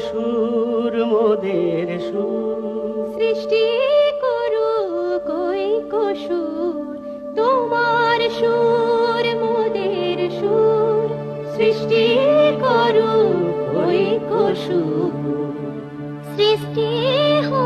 সুর মোদের সুর। সৃষ্টি করু কই কসুর, তোমার সুর মোদের সুর। সৃষ্টি করু কই কসুর। সৃষ্টি হয়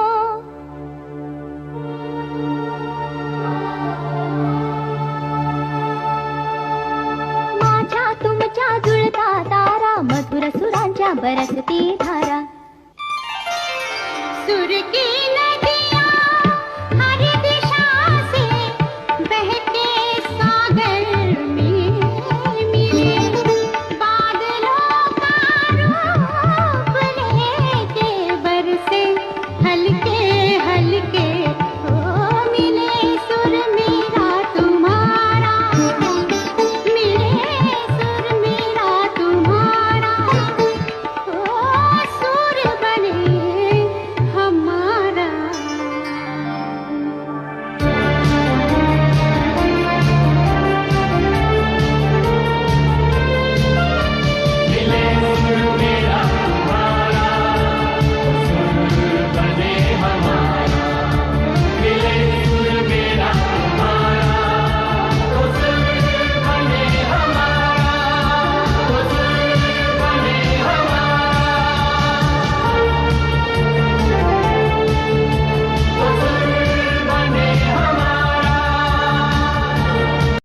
बरसती धारा. सुरके